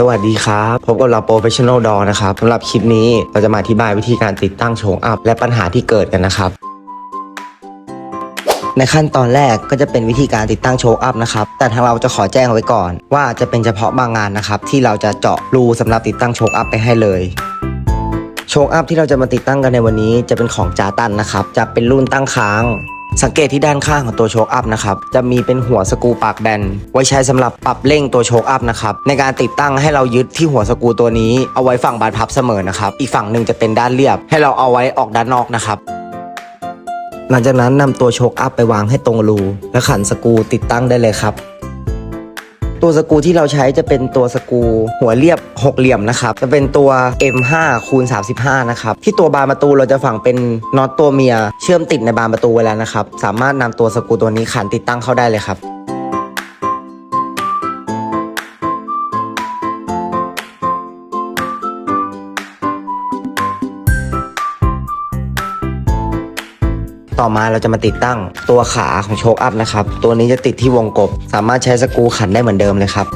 สวัสดีครับพบกับเรา Professional Door นะครับสำหรับคลิปนี้เราจะมาอธิบายวิธีการติดตั้งโชงอัพ และปัญหาที่เกิดกันนะครับ ในขั้นตอนแรกก็จะเป็นวิธีการติดตั้งโชว์อัพนะครับ แต่ทางเราจะขอแจ้งไว้ก่อน ว่าจะเป็นเฉพาะบางงานนะครับ ที่เราจะเจาะรูสำหรับติดตั้งโชว์อัพไปให้เลยโชว์อัพที่เราจะมาติดตั้งกันในวันนี้จะเป็นของจาตันนะครับจะเป็นรุ่นตั้งค้าง สังเกตที่ด้านข้างของตัวโชว์อัพนะครับ จะมีเป็นหัวสกูปากแบนไว้ใช้สำหรับปรับเร่งตัวโชว์อัพนะครับ ในการติดตั้งให้เรายึดที่หัวสกูตัวนี้เอาไว้ฝั่งบานพับเสมอนะครับ อีกฝั่งหนึ่งจะเป็นด้านเรียบ ให้เราเอาไว้ออกด้านนอกนะครับหลังจากนั้นนำตัวโชคอัพไปวางให้ตรงรูและขันสกูติดตั้งได้เลยครับ ตัวสกูที่เราใช้จะเป็นตัวสกูหัวเรียบหกเหลี่ยมนะครับ จะเป็นตัว M5 คูณ35 นะครับ ที่ตัวบานประตูเราจะฝังเป็นน็อตตัวเมีย เชื่อมติดในบานประตูไว้แล้วนะครับ สามารถนำตัวสกูตัวนี้ขันติดตั้งเข้าได้เลยครับ ต่อมาเราจะมาติดตั้งตัวขาของโชคอัพนะครับ ตัวนี้จะติดที่วงกบ สามารถใช้สกรูขันได้เหมือนเดิมเลยครับ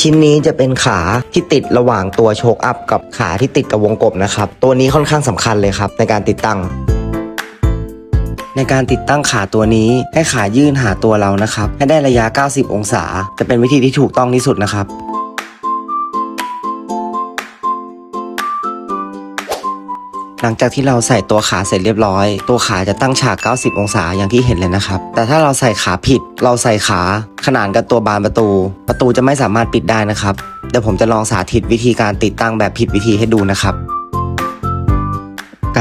ชิ้นนี้จะเป็นขาที่ติดระหว่างตัวโชคอัพกับขาที่ติดกับวงกบนะครับ ตัวนี้ค่อนข้างสำคัญเลยครับในการติดตั้ง ในการติดตั้งขาตัวนี้ให้ขายื่นหาตัวเรานะครับ ให้ได้ระยะ 90 องศา จะเป็นวิธีที่ถูกต้องที่สุดนะครับหลังจากที่เราใส่ตัวขาเสร็จเรียบร้อย ตัวขาจะตั้งฉาก 90 องศาอย่างที่เห็นเลยนะครับ แต่ถ้าเราใส่ขาผิด เราใส่ขาขนานกับตัวบานประตู ประตูจะไม่สามารถปิดได้นะครับ เดี๋ยวผมจะลองสาธิตวิธีการติดตั้งแบบผิดวิธีให้ดูนะครับ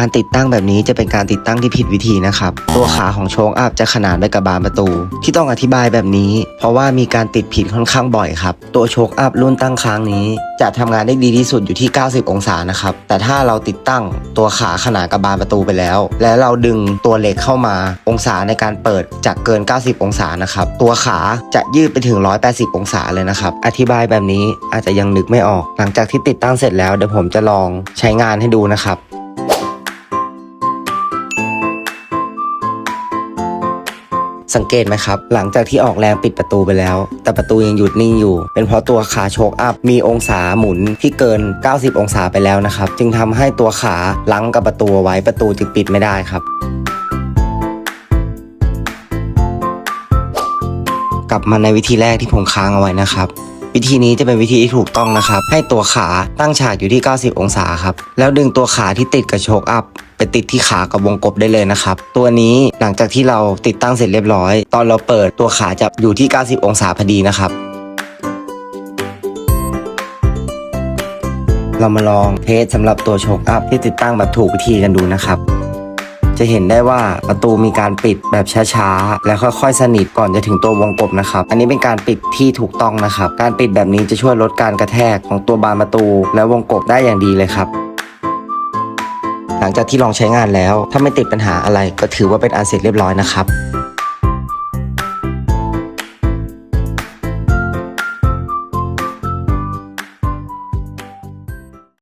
การติดตั้งแบบนี้จะเป็นการติดตั้งที่ผิดวิธีนะครับ ตัวขาของโชงอัพจะขนานไปกับบานประตู ที่ต้องอธิบายแบบนี้ เพราะว่ามีการติดผิดค่อนข้างบ่อยครับ ตัวโชงอัพรุ่นตั้งค้างนี้ จะทำงานได้ดีที่สุดอยู่ที่ 90 องศานะครับ แต่ถ้าเราติดตั้งตัวขาขนานกับบานประตูไปแล้ว และเราดึงตัวเหล็กเข้ามา องศาในการเปิดจะเกิน 90 องศานะครับ ตัวขาจะยืดไปถึง 180 องศาเลยนะครับ อธิบายแบบนี้อาจจะยังนึกไม่ออก หลังจากที่ติดตั้งเสร็จแล้วเดี๋ยวผมจะลองใช้งานให้ดูนะครับ สังเกตไหมครับ หลังจากที่ออกแรงปิดประตูไปแล้ว แต่ประตูยังหยุดนิ่งอยู่ เป็นเพราะตัวขาโชกอัพมีองศาหมุนที่เกิน 90 องศาไปแล้วนะครับ จึงทำให้ตัวขาลังกับประตูไว้ประตูจึงปิดไม่ได้ครับกลับมาในวิธีแรกที่ผมค้างเอาไว้นะครับ วิธีนี้จะเป็นวิธีที่ถูกต้องนะครับ ให้ตัวขาตั้งฉากอยู่ที่ 90 องศาครับ แล้วดึงตัวขาที่ติดกับโชกอัพไปติดที่ขากับวงกบได้เลยนะครับ ตัวนี้หลังจากที่เราติดตั้งเสร็จเรียบร้อย ตอนเราเปิดตัวขาจะอยู่ที่ 90 องศาพอดีนะครับ เรามาลองเทสสำหรับตัวโชกอัพที่ติดตั้งแบบถูกวิธีกันดูนะครับ จะเห็นได้ว่าประตูมีการปิดแบบช้าๆ และค่อยๆ สนิทก่อนจะถึงตัววงกบนะครับ อันนี้เป็นการปิดที่ถูกต้องนะครับ การปิดแบบนี้จะช่วยลดการกระแทกของตัวบานประตู และวงกบได้อย่างดีเลยครับ หลังจากที่ลองใช้งานแล้ว ถ้าไม่ติดปัญหาอะไรก็ถือว่าเป็นอันเสร็จเรียบร้อยนะครับ